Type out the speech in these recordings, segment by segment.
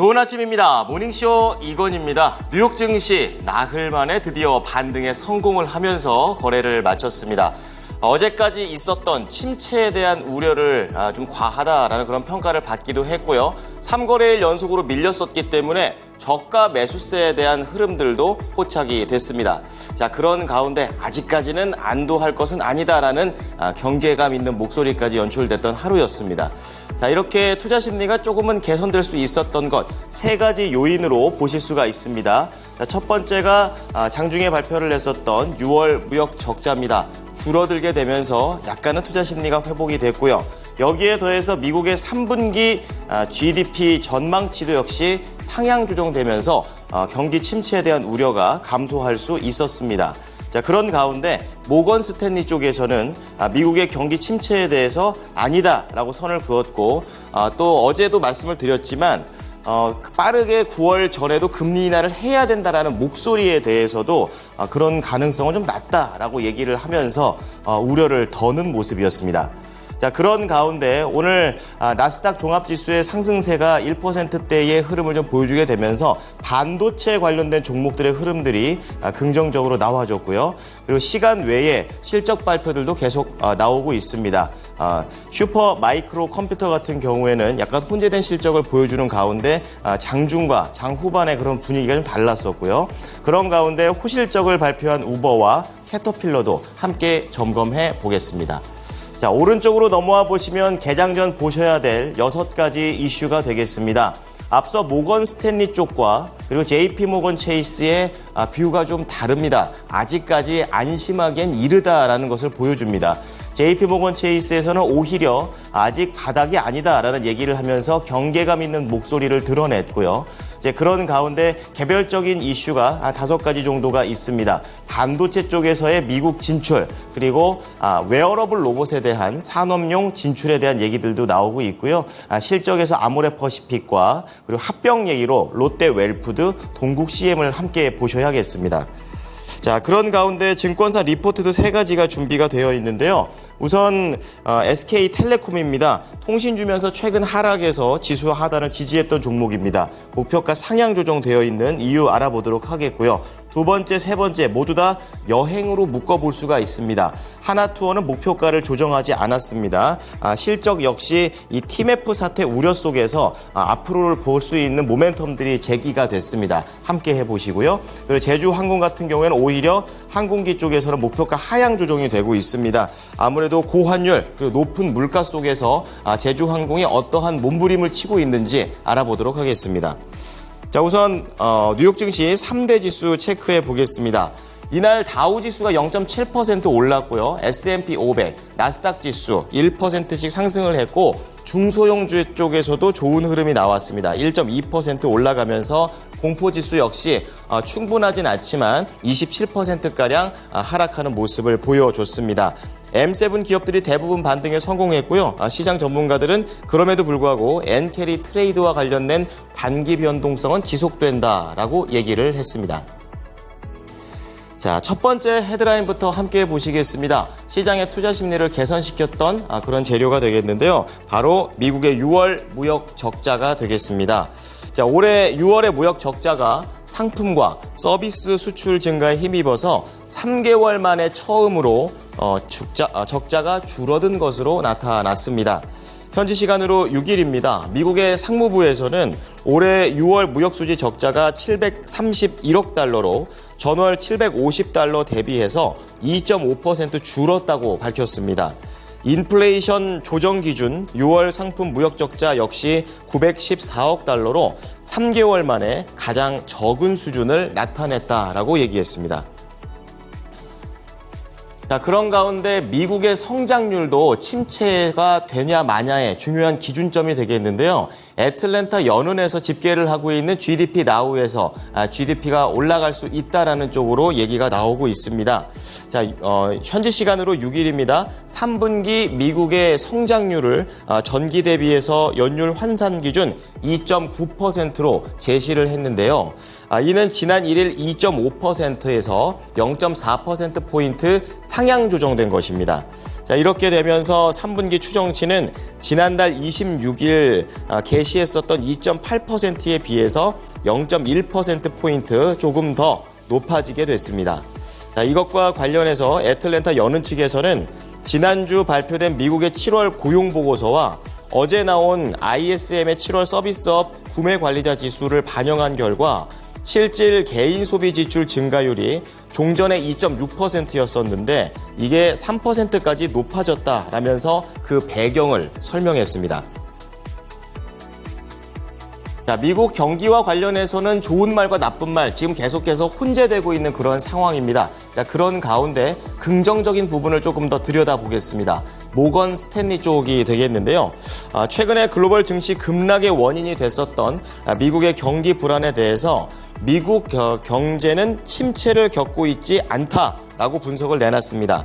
좋은 아침입니다. 모닝쇼 이건입니다. 뉴욕 증시 나흘 만에 드디어 반등에 성공을 하면서 거래를 마쳤습니다. 어제까지 있었던 침체에 대한 우려를 아, 좀 과하다라는 그런 평가를 받기도 했고요. 3거래일 연속으로 밀렸었기 때문에 저가 매수세에 대한 흐름들도 포착이 됐습니다. 자, 그런 가운데 아직까지는 안도할 것은 아니다라는 아, 경계감 있는 목소리까지 연출됐던 하루였습니다. 자, 이렇게 투자 심리가 조금은 개선될 수 있었던 것 세 가지 요인으로 보실 수가 있습니다. 자, 첫 번째가 아, 장중에 발표를 했었던 6월 무역 적자입니다. 줄어들게 되면서 약간은 투자 심리가 회복이 됐고요. 여기에 더해서 미국의 3분기 아, GDP 전망치도 역시 상향 조정되면서 아, 경기 침체에 대한 우려가 감소할 수 있었습니다. 자, 그런 가운데 모건 스탠리 쪽에서는 아, 미국의 경기 침체에 대해서 아니다라고 선을 그었고 아, 또 어제도 말씀을 드렸지만 어, 빠르게 9월 전에도 금리 인하를 해야 된다라는 목소리에 대해서도 아, 그런 가능성은 좀 낮다라고 얘기를 하면서 어, 우려를 더는 모습이었습니다. 자, 그런 가운데 오늘 아, 나스닥 종합지수의 상승세가 1%대의 흐름을 좀 보여주게 되면서 반도체 관련된 종목들의 흐름들이 아, 긍정적으로 나와줬고요. 그리고 시간 외에 실적 발표들도 계속 아, 나오고 있습니다. 아, 슈퍼 마이크로 컴퓨터 같은 경우에는 약간 혼재된 실적을 보여주는 가운데 아, 장중과 장후반의 그런 분위기가 좀 달랐었고요. 그런 가운데 호실적을 발표한 우버와 캐터필러도 함께 점검해 보겠습니다. 자, 오른쪽으로 넘어와 보시면 개장 전 보셔야 될 여섯 가지 이슈가 되겠습니다. 앞서 모건 스탠리 쪽과 그리고 JP 모건 체이스의 아, 뷰가 좀 다릅니다. 아직까지 안심하기엔 이르다라는 것을 보여줍니다. JP 모건 체이스에서는 오히려 아직 바닥이 아니다라는 얘기를 하면서 경계감 있는 목소리를 드러냈고요. 이제 그런 가운데 개별적인 이슈가 한 다섯 가지 정도가 있습니다. 반도체 쪽에서의 미국 진출 그리고 아, 웨어러블 로봇에 대한 산업용 진출에 대한 얘기들도 나오고 있고요. 아, 실적에서 아모레퍼시픽과 그리고 합병 얘기로 롯데 웰푸드, 동국 CM을 함께 보셔야겠습니다. 자, 그런 가운데 증권사 리포트도 세 가지가 준비가 되어 있는데요. 우선 어, SK텔레콤입니다. 통신 주면서 최근 하락에서 지수 하단을 지지했던 종목입니다. 목표가 상향 조정되어 있는 이유 알아보도록 하겠고요. 두 번째, 세 번째 모두 다 여행으로 묶어볼 수가 있습니다. 하나투어는 목표가를 조정하지 않았습니다. 아, 실적 역시 이 TMF 사태 우려 속에서 아, 앞으로를 볼 수 있는 모멘텀들이 제기가 됐습니다. 함께 해보시고요. 그리고 제주항공 같은 경우에는 오히려 항공기 쪽에서는 목표가 하향 조정이 되고 있습니다. 아무래도 고환율 그리고 높은 물가 속에서 아, 제주항공이 어떠한 몸부림을 치고 있는지 알아보도록 하겠습니다. 자, 우선 어, 뉴욕 증시 3대 지수 체크해 보겠습니다. 이날 다우 지수가 0.7% 올랐고요. S&P 500, 나스닥 지수 1%씩 상승을 했고 중소형주 쪽에서도 좋은 흐름이 나왔습니다. 1.2% 올라가면서 공포 지수 역시 어, 충분하진 않지만 27%가량 아, 하락하는 모습을 보여줬습니다. M7 기업들이 대부분 반등에 성공했고요. 아, 시장 전문가들은 그럼에도 불구하고 엔캐리 트레이드와 관련된 단기 변동성은 지속된다라고 얘기를 했습니다. 자, 첫 번째 헤드라인부터 함께 보시겠습니다. 시장의 투자 심리를 개선시켰던 아, 그런 재료가 되겠는데요. 바로 미국의 6월 무역 적자가 되겠습니다. 자, 올해 6월의 무역 적자가 상품과 서비스 수출 증가에 힘입어서 3개월 만에 처음으로 어, 죽자, 아, 적자가 줄어든 것으로 나타났습니다. 현지 시간으로 6일입니다. 미국의 상무부에서는 올해 6월 무역수지 적자가 731억 달러로 전월 750달러 대비해서 2.5% 줄었다고 밝혔습니다. 인플레이션 조정 기준 6월 상품 무역 적자 역시 914억 달러로 3개월 만에 가장 적은 수준을 나타냈다라고 얘기했습니다. 자, 그런 가운데 미국의 성장률도 침체가 되냐 마냐의 중요한 기준점이 되겠는데요. 애틀랜타 연은에서 집계를 하고 있는 GDP 나우에서 GDP가 올라갈 수 있다라는 쪽으로 얘기가 나오고 있습니다. 자, 어, 현지 시간으로 6일입니다. 3분기 미국의 성장률을 어, 전기 대비해서 연율 환산 기준 2.9%로 제시를 했는데요. 아, 이는 지난 1일 2.5%에서 0.4%포인트 상 상향 조정된 것입니다. 자, 이렇게 되면서 3분기 추정치는 지난달 26일 아, 게시했었던 2.8%에 비해서 0.1%포인트 조금 더 높아지게 됐습니다. 자, 이것과 관련해서 애틀랜타 여는 측에서는 지난주 발표된 미국의 7월 고용 보고서와 어제 나온 ISM의 7월 서비스업 구매 관리자 지수를 반영한 결과 실질 개인 소비 지출 증가율이 종전에 2.6%였었는데 이게 3%까지 높아졌다라면서 그 배경을 설명했습니다. 자, 미국 경기와 관련해서는 좋은 말과 나쁜 말 지금 계속해서 혼재되고 있는 그런 상황입니다. 자, 그런 가운데 긍정적인 부분을 조금 더 들여다보겠습니다. 모건 스탠리 쪽이 되겠는데요. 아, 최근에 글로벌 증시 급락의 원인이 됐었던 아, 미국의 경기 불안에 대해서 미국 겨- 경제는 침체를 겪고 있지 않다라고 분석을 내놨습니다.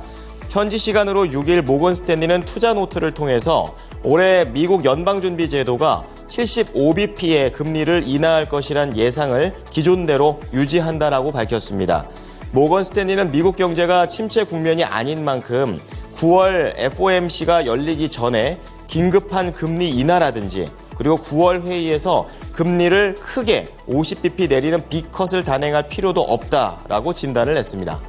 현지 시간으로 6일 모건 스탠리는 투자 노트를 통해서 올해 미국 연방준비제도가 75bp의 금리를 인하할 것이란 예상을 기존대로 유지한다라고 밝혔습니다. 모건 스탠리는 미국 경제가 침체 국면이 아닌 만큼 9월 FOMC가 열리기 전에 긴급한 금리 인하라든지 그리고 9월 회의에서 금리를 크게 50bp 내리는 비컷을 단행할 필요도 없다라고 진단을 했습니다.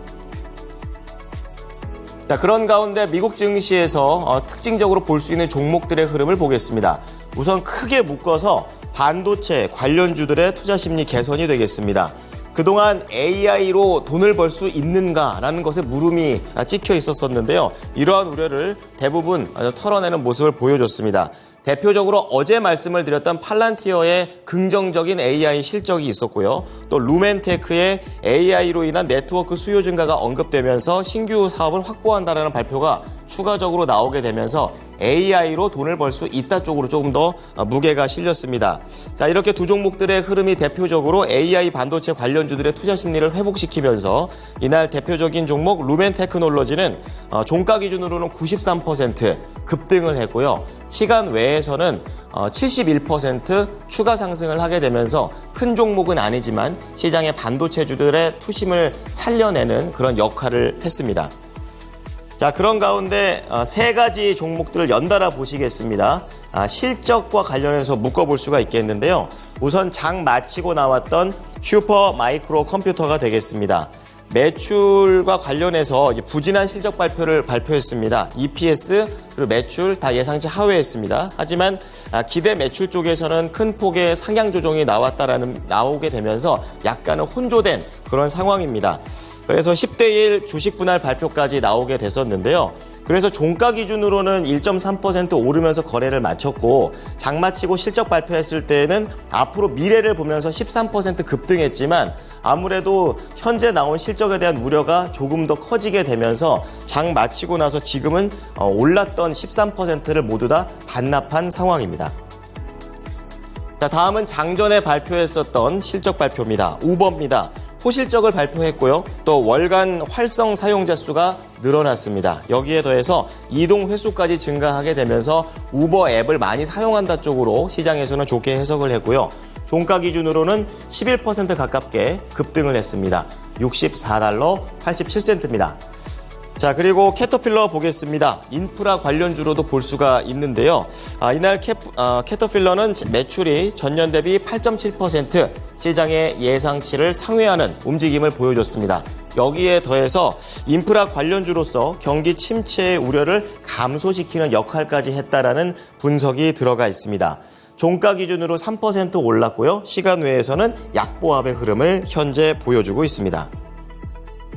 자, 그런 가운데 미국 증시에서 어, 특징적으로 볼 수 있는 종목들의 흐름을 보겠습니다. 우선 크게 묶어서 반도체 관련주들의 투자 심리 개선이 되겠습니다. 그동안 AI로 돈을 벌 수 있는가라는 것에 물음이 아, 찍혀 있었었는데요. 이러한 우려를 대부분 어, 털어내는 모습을 보여줬습니다. 대표적으로 어제 말씀을 드렸던 팔란티어의 긍정적인 AI 실적이 있었고요. 또 루멘테크의 AI로 인한 네트워크 수요 증가가 언급되면서 신규 사업을 확보한다는 발표가 추가적으로 나오게 되면서 AI로 돈을 벌 수 있다 쪽으로 조금 더 어, 무게가 실렸습니다. 자, 이렇게 두 종목들의 흐름이 대표적으로 AI 반도체 관련주들의 투자 심리를 회복시키면서 이날 대표적인 종목 루멘 테크놀로지는 어, 종가 기준으로는 93% 급등을 했고요. 시간 외에서는 어, 71% 추가 상승을 하게 되면서 큰 종목은 아니지만 시장의 반도체주들의 투심을 살려내는 그런 역할을 했습니다. 자, 그런 가운데 어, 세 가지 종목들을 연달아 보시겠습니다. 아, 실적과 관련해서 묶어볼 수가 있겠는데요. 우선 장 마치고 나왔던 슈퍼 마이크로 컴퓨터가 되겠습니다. 매출과 관련해서 부진한 실적 발표를 발표했습니다. EPS 그리고 매출 다 예상치 하회했습니다. 하지만 아, 기대 매출 쪽에서는 큰 폭의 상향 조정이 나왔다라는 나오게 되면서 약간은 혼조된 그런 상황입니다. 그래서 10대 1 주식 분할 발표까지 나오게 됐었는데요. 그래서 종가 기준으로는 1.3% 오르면서 거래를 마쳤고 장마치고 실적 발표했을 때는 앞으로 미래를 보면서 13% 급등했지만 아무래도 현재 나온 실적에 대한 우려가 조금 더 커지게 되면서 장 마치고 나서 지금은 어, 올랐던 13%를 모두 다 반납한 상황입니다. 자, 다음은 장전에 발표했었던 실적 발표입니다. 우버입니다. 호실적을 발표했고요. 또 월간 활성 사용자 수가 늘어났습니다. 여기에 더해서 이동 횟수까지 증가하게 되면서 우버 앱을 많이 사용한다 쪽으로 시장에서는 좋게 해석을 했고요. 종가 기준으로는 11% 가깝게 급등을 했습니다. 64달러 87센트입니다. 자, 그리고 캐터필러 보겠습니다. 인프라 관련주로도 볼 수가 있는데요. 아, 이날 캐, 아, 캐터필러는 매출이 전년 대비 8.7% 시장의 예상치를 상회하는 움직임을 보여줬습니다. 여기에 더해서 인프라 관련주로서 경기 침체의 우려를 감소시키는 역할까지 했다라는 분석이 들어가 있습니다. 종가 기준으로 3% 올랐고요. 시간 외에서는 약보합의 흐름을 현재 보여주고 있습니다.